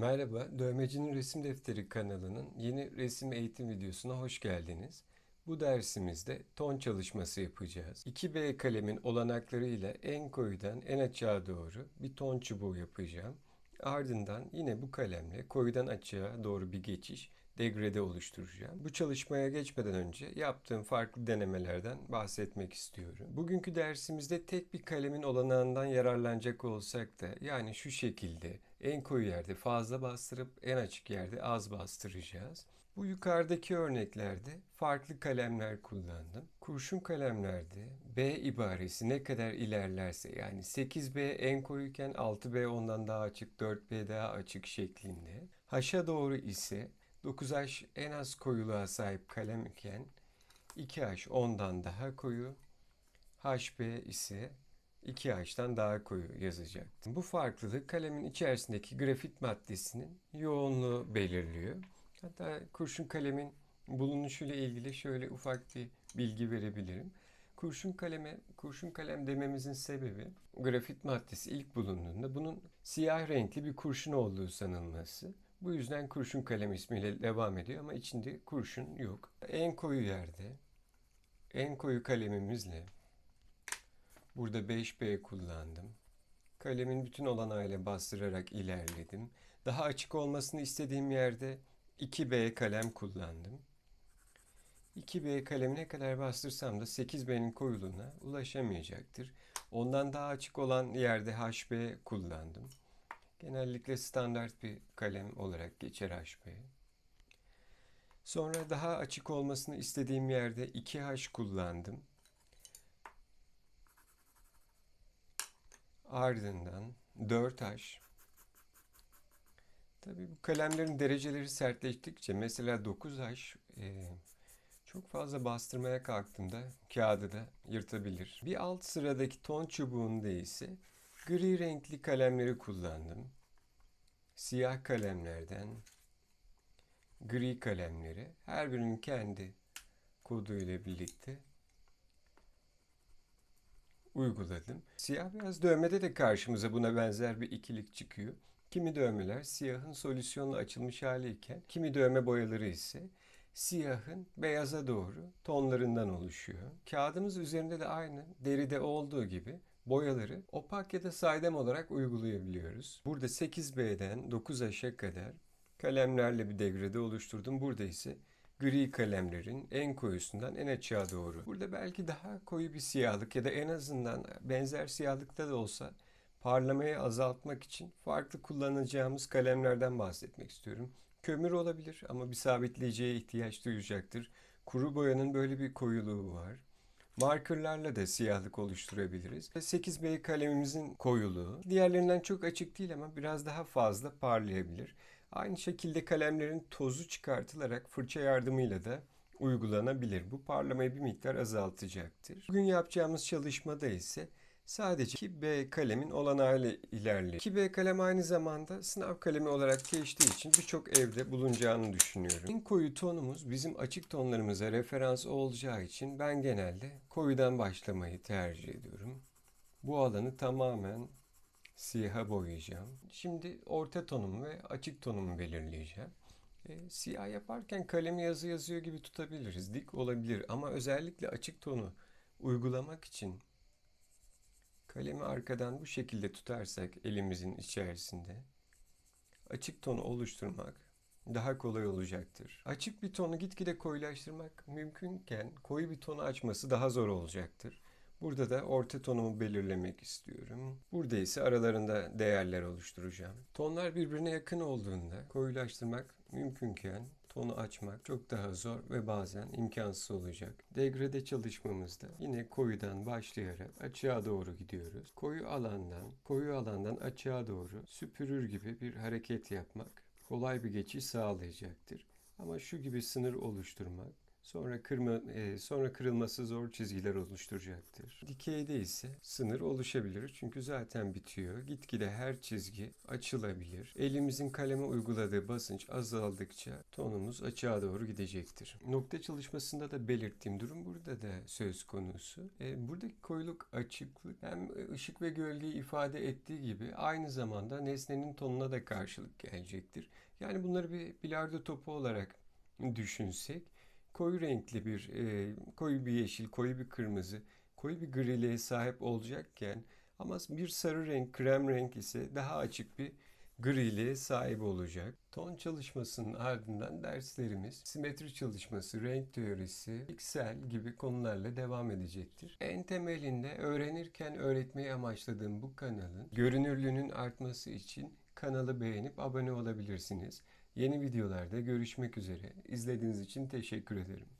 Merhaba, Dövmecinin Resim Defteri kanalının yeni resim eğitim videosuna hoş geldiniz. Bu dersimizde ton çalışması yapacağız. 2B kalemin olanaklarıyla en koyudan en açığa doğru bir ton çubuğu yapacağım. Ardından yine bu kalemle koyudan açığa doğru bir geçiş, degrede oluşturacağım. Bu çalışmaya geçmeden önce yaptığım farklı denemelerden bahsetmek istiyorum. Bugünkü dersimizde tek bir kalemin olanağından yararlanacak olsak da yani şu şekilde en koyu yerde fazla bastırıp en açık yerde az bastıracağız. Bu yukarıdaki örneklerde farklı kalemler kullandım. Kurşun kalemlerde B ibaresi ne kadar ilerlerse yani 8B en koyuken 6B ondan daha açık, 4B daha açık şeklinde. Haşa doğru ise 9H en az koyuluğa sahip kalem iken 2H ondan daha koyu, HB ise 2H'tan daha koyu yazacaktım. Bu farklılık kalemin içerisindeki grafit maddesinin yoğunluğu belirliyor. Hatta kurşun kalemin bulunuşuyla ilgili şöyle ufak bir bilgi verebilirim. Kurşun kaleme, kurşun kalem dememizin sebebi grafit maddesi ilk bulunduğunda bunun siyah renkli bir kurşun olduğu sanılması. Bu yüzden kurşun kalem ismiyle devam ediyor ama içinde kurşun yok. En koyu yerde en koyu kalemimizle burada 5B kullandım. Kalemin bütün olanağıyla bastırarak ilerledim. Daha açık olmasını istediğim yerde 2B kalem kullandım. 2B kalemi ne kadar bastırsam da 8B'nin koyuluğuna ulaşamayacaktır. Ondan daha açık olan yerde HB kullandım. Genellikle standart bir kalem olarak geçer HB. Sonra daha açık olmasını istediğim yerde 2H kullandım. Ardından 4H. Tabii bu kalemlerin dereceleri sertleştikçe mesela 9H e, çok fazla bastırmaya kalktığımda kağıdı da yırtabilir. Bir alt sıradaki ton çubuğunda ise gri renkli kalemleri kullandım. Siyah kalemlerden gri kalemleri her birinin kendi kodu ile birlikte uyguladım. Siyah beyaz dövmede de karşımıza buna benzer bir ikilik çıkıyor. Kimi dövmeler siyahın solüsyonla açılmış hali iken kimi dövme boyaları ise siyahın beyaza doğru tonlarından oluşuyor. Kağıdımız üzerinde de aynı deride olduğu gibi boyaları opak ya da saydam olarak uygulayabiliyoruz. Burada 8B'den 9H'e kadar kalemlerle bir degrede oluşturdum. Burada ise gri kalemlerin en koyusundan en açığa doğru. Burada belki daha koyu bir siyahlık ya da en azından benzer siyahlıkta da olsa parlamayı azaltmak için farklı kullanacağımız kalemlerden bahsetmek istiyorum. Kömür olabilir ama bir sabitleyiciye ihtiyaç duyacaktır. Kuru boyanın böyle bir koyuluğu var. Markerlarla da siyahlık oluşturabiliriz. 8B kalemimizin koyuluğu diğerlerinden çok açık değil ama biraz daha fazla parlayabilir. Aynı şekilde kalemlerin tozu çıkartılarak fırça yardımıyla da uygulanabilir. Bu parlamayı bir miktar azaltacaktır. Bugün yapacağımız çalışmada ise sadece 2B kalemin olanağıyla ilerliyor. 2B kalem aynı zamanda sınav kalemi olarak geçtiği için birçok evde bulunacağını düşünüyorum. En koyu tonumuz bizim açık tonlarımıza referans olacağı için ben genelde koyudan başlamayı tercih ediyorum. Bu alanı tamamen siyaha boyayacağım. Şimdi orta tonumu ve açık tonumu belirleyeceğim. E, siyah yaparken kalemi yazı yazıyor gibi tutabiliriz. Dik olabilir ama özellikle açık tonu uygulamak için kalemi arkadan bu şekilde tutarsak elimizin içerisinde açık tonu oluşturmak daha kolay olacaktır. Açık bir tonu gitgide koyulaştırmak mümkünken koyu bir tonu açması daha zor olacaktır. Burada da orta tonumu belirlemek istiyorum. Burada ise aralarında değerler oluşturacağım. Tonlar birbirine yakın olduğunda koyulaştırmak mümkünken tonu açmak çok daha zor ve bazen imkansız olacak. Degrade çalışmamızda yine koyudan başlayarak açığa doğru gidiyoruz. Koyu alandan, koyu alandan açığa doğru süpürür gibi bir hareket yapmak kolay bir geçiş sağlayacaktır. Ama şu gibi sınır oluşturmak Sonra kırma, e, sonra kırılması zor çizgiler oluşturacaktır. Dikeyde ise sınır oluşabilir çünkü zaten bitiyor. Gitgide her çizgi açılabilir. Elimizin kaleme uyguladığı basınç azaldıkça tonumuz açığa doğru gidecektir. Nokta çalışmasında da belirttiğim durum burada da söz konusu. E, buradaki koyuluk açıklık hem ışık ve gölgeyi ifade ettiği gibi aynı zamanda nesnenin tonuna da karşılık gelecektir. Yani bunları bir bilardo topu olarak düşünsek koyu renkli bir e, koyu bir yeşil, koyu bir kırmızı, koyu bir griliğe sahip olacakken ama bir sarı renk, krem renk ise daha açık bir griliğe sahip olacak. Ton çalışmasının ardından derslerimiz simetri çalışması, renk teorisi, piksel gibi konularla devam edecektir. En temelinde öğrenirken öğretmeyi amaçladığım bu kanalın görünürlüğünün artması için kanalı beğenip abone olabilirsiniz. Yeni videolarda görüşmek üzere. İzlediğiniz için teşekkür ederim.